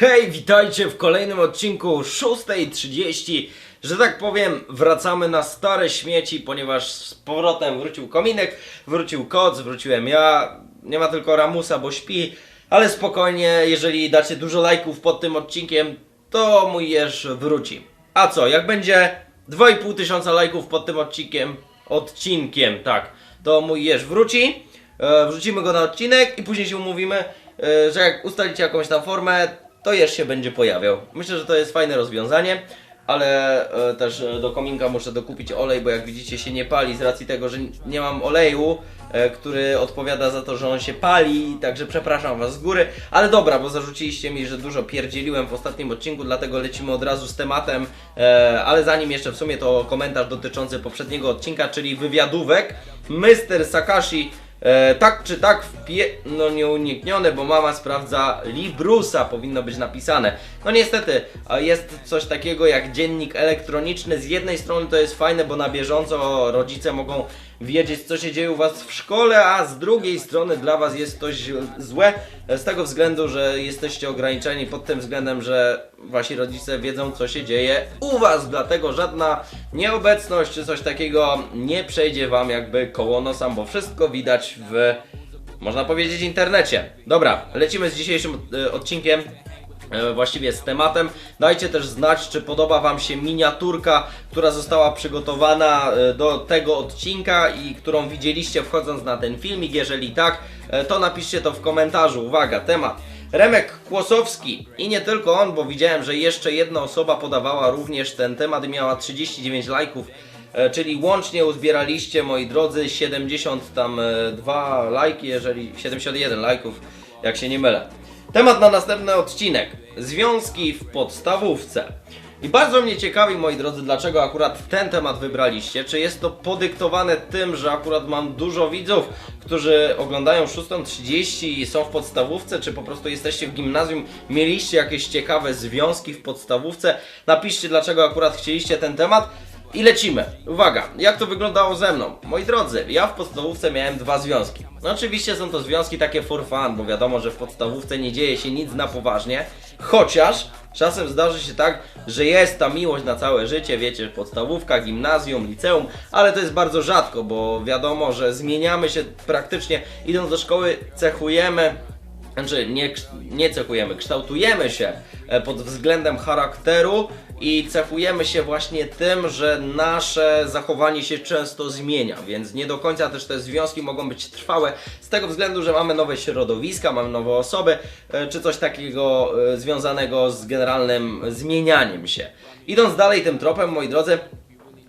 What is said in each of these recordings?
Hej, witajcie w kolejnym odcinku 6.30. Że tak powiem, wracamy na stare śmieci, ponieważ z powrotem wrócił kominek, wrócił koc, wróciłem ja. Nie ma tylko Ramusa, bo śpi, ale spokojnie, jeżeli dacie dużo lajków pod tym odcinkiem, to mój jeż wróci. A co, jak będzie 2,5 tysiąca lajków pod tym odcinkiem, odcinkiem, tak, to mój jeż wróci. E, wrzucimy go na odcinek i później się umówimy, e, że jak ustalicie jakąś tam formę, to jeż się będzie pojawiał. Myślę, że to jest fajne rozwiązanie, ale e, też e, do kominka muszę dokupić olej, bo jak widzicie się nie pali z racji tego, że nie mam oleju, e, który odpowiada za to, że on się pali, także przepraszam Was z góry, ale dobra, bo zarzuciliście mi, że dużo pierdzieliłem w ostatnim odcinku, dlatego lecimy od razu z tematem, ale zanim jeszcze w sumie to komentarz dotyczący poprzedniego odcinka, czyli wywiadówek, Mr. Sakashi E, tak czy tak wpie... No nieuniknione, bo mama sprawdza Librusa, powinno być napisane. No niestety, jest coś takiego jak dziennik elektroniczny. Z jednej strony to jest fajne, bo na bieżąco rodzice mogą wiedzieć, co się dzieje u Was w szkole, a z drugiej strony dla Was jest to złe, z tego względu, że jesteście ograniczeni pod tym względem, że Wasi rodzice wiedzą, co się dzieje u Was, dlatego żadna nieobecność czy coś takiego nie przejdzie Wam jakby koło nosa, bo wszystko widać w, można powiedzieć, internecie. Dobra, lecimy z dzisiejszym e, odcinkiem. E, właściwie z tematem. Dajcie też znać, czy podoba Wam się miniaturka, która została przygotowana e, do tego odcinka i którą widzieliście wchodząc na ten filmik. Jeżeli tak, e, to napiszcie to w komentarzu. Uwaga, temat. Remek Kłosowski i nie tylko on, bo widziałem, że jeszcze jedna osoba podawała również ten temat i miała 39 lajków. Czyli łącznie uzbieraliście, moi drodzy, 72 lajki, jeżeli 71 lajków, jak się nie mylę. Temat na następny odcinek. Związki w podstawówce. I bardzo mnie ciekawi, moi drodzy, dlaczego akurat ten temat wybraliście. Czy jest to podyktowane tym, że akurat mam dużo widzów, którzy oglądają 6.30 i są w podstawówce, czy po prostu jesteście w gimnazjum, mieliście jakieś ciekawe związki w podstawówce? Napiszcie, dlaczego akurat chcieliście ten temat. I lecimy. Uwaga, jak to wyglądało ze mną? Moi drodzy, ja w podstawówce miałem dwa związki. No oczywiście są to związki takie for fun, bo wiadomo, że w podstawówce nie dzieje się nic na poważnie. Chociaż czasem zdarzy się tak, że jest ta miłość na całe życie, wiecie, podstawówka, gimnazjum, liceum, ale to jest bardzo rzadko, bo wiadomo, że zmieniamy się praktycznie idąc do szkoły, cechujemy znaczy nie, nie cechujemy, kształtujemy się e, pod względem charakteru i cechujemy się właśnie tym, że nasze zachowanie się często zmienia, więc nie do końca też te związki mogą być trwałe z tego względu, że mamy nowe środowiska, mamy nowe osoby, e, czy coś takiego e, związanego z generalnym zmienianiem się. Idąc dalej tym tropem, moi drodzy,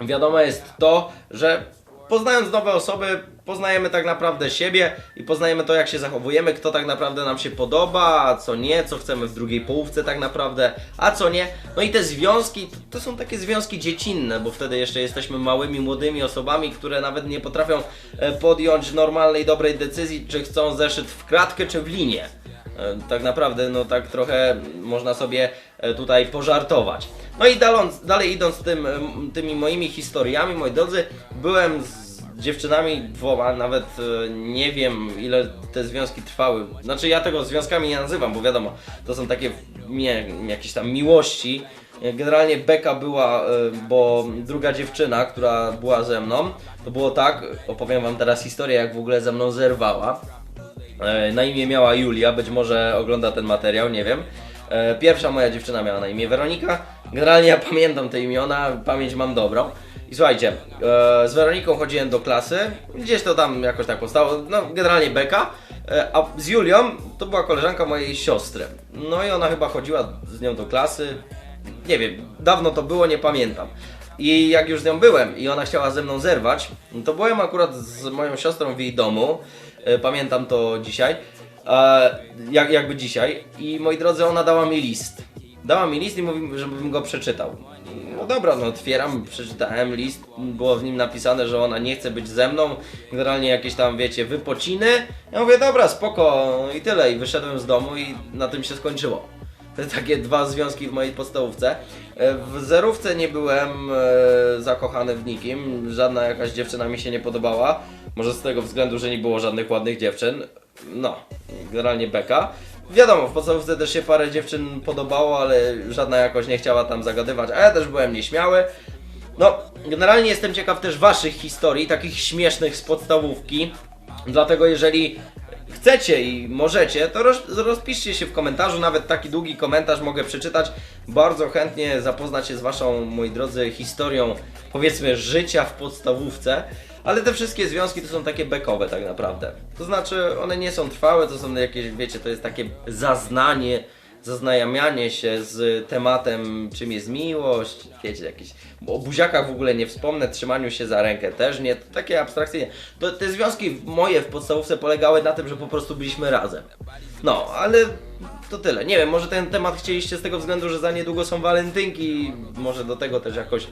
wiadomo jest to, że poznając nowe osoby, poznajemy tak naprawdę siebie i poznajemy to, jak się zachowujemy, kto tak naprawdę nam się podoba, a co nie, co chcemy w drugiej połówce tak naprawdę, a co nie. No i te związki, to, to są takie związki dziecinne, bo wtedy jeszcze jesteśmy małymi, młodymi osobami, które nawet nie potrafią e, podjąć normalnej, dobrej decyzji, czy chcą zeszyt w kratkę, czy w linię. E, Tak naprawdę, no tak trochę można sobie e, tutaj pożartować. No i dalej idąc tym, tymi moimi historiami, moi drodzy, byłem z dziewczynami dwoma, nawet e, nie wiem ile te związki trwały. Znaczy ja tego związkami nie nazywam, bo wiadomo, to są takie nie, jakieś tam miłości. Generalnie beka była, e, bo druga dziewczyna, która była ze mną, to było tak, opowiem wam teraz historię, jak w ogóle ze mną zerwała. E, Na imię miała Julia, być może ogląda ten materiał, nie wiem. Pierwsza moja dziewczyna miała na imię Weronika. Generalnie ja pamiętam te imiona, pamięć mam dobrą. I słuchajcie, e, z Weroniką chodziłem do klasy, gdzieś to tam jakoś tak powstało, no generalnie beka, E, a z Julią to była koleżanka mojej siostry. No i ona chyba chodziła z nią do klasy, nie wiem, dawno to było, nie pamiętam. I jak już z nią byłem i ona chciała ze mną zerwać, to byłem akurat z moją siostrą w jej domu, e, pamiętam to dzisiaj, e, jak, jakby dzisiaj. I moi drodzy, ona dała mi list. Dała mi list i mówi, żebym go przeczytał. No dobra, no otwieram, przeczytałem list, było w nim napisane, że ona nie chce być ze mną, generalnie jakieś tam, wiecie, wypociny. Ja mówię, dobra, spoko i tyle. I wyszedłem z domu i na tym się skończyło. Takie dwa związki w mojej podstawówce. E, W zerówce nie byłem e, zakochany w nikim, żadna jakaś dziewczyna mi się nie podobała. Może z tego względu, że nie było żadnych ładnych dziewczyn. No, generalnie beka. Wiadomo, w podstawówce też się parę dziewczyn podobało, ale żadna jakoś nie chciała tam zagadywać, a ja też byłem nieśmiały. No, generalnie jestem ciekaw też waszych historii, takich śmiesznych z podstawówki. Dlatego jeżeli chcecie i możecie, to roz, rozpiszcie się w komentarzu, nawet taki długi komentarz mogę przeczytać. Bardzo chętnie zapoznać się z waszą, moi drodzy, historią, powiedzmy, życia w podstawówce. Ale te wszystkie związki to są takie bekowe tak naprawdę. To znaczy one nie są trwałe, to są jakieś, wiecie, to jest takie zaznanie, zaznajamianie się z tematem, czym jest miłość, wiecie, jakieś, o buziakach w ogóle nie wspomnę, trzymaniu się za rękę też nie, to takie abstrakcyjne. To, te związki moje w podstawówce polegały na tym, że po prostu byliśmy razem. No, ale to tyle. Nie wiem, może ten temat chcieliście z tego względu, że za niedługo są walentynki, może do tego też jakoś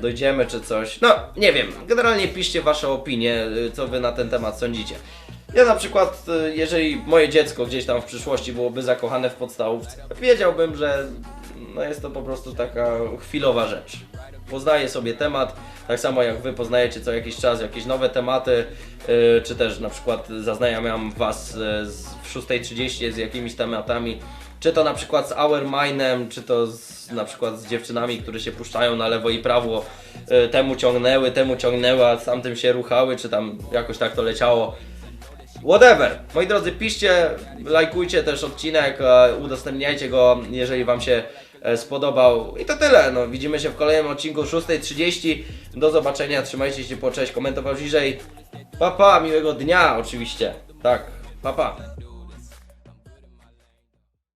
dojdziemy czy coś. No, nie wiem. Generalnie piszcie wasze opinie, y, co wy na ten temat sądzicie. Ja na przykład, y, jeżeli moje dziecko gdzieś tam w przyszłości byłoby zakochane w podstawówce, wiedziałbym, że no jest to po prostu taka chwilowa rzecz. Poznaję sobie temat, tak samo jak wy poznajecie co jakiś czas jakieś nowe tematy, y, czy też na przykład zaznajamiam was y, z, w 6.30 z jakimiś tematami, czy to na przykład z Our Minem, czy to z, na przykład z dziewczynami, które się puszczają na lewo i prawo, temu ciągnęły, temu ciągnęła, z tamtym się ruchały, czy tam jakoś tak to leciało. Whatever. Moi drodzy, piszcie, lajkujcie też odcinek, e, udostępniajcie go, jeżeli Wam się e, spodobał. I to tyle. No, widzimy się w kolejnym odcinku 6.30. Do zobaczenia, trzymajcie się po cześć, komentował bliżej. Papa, miłego dnia oczywiście. Tak, papa. Pa.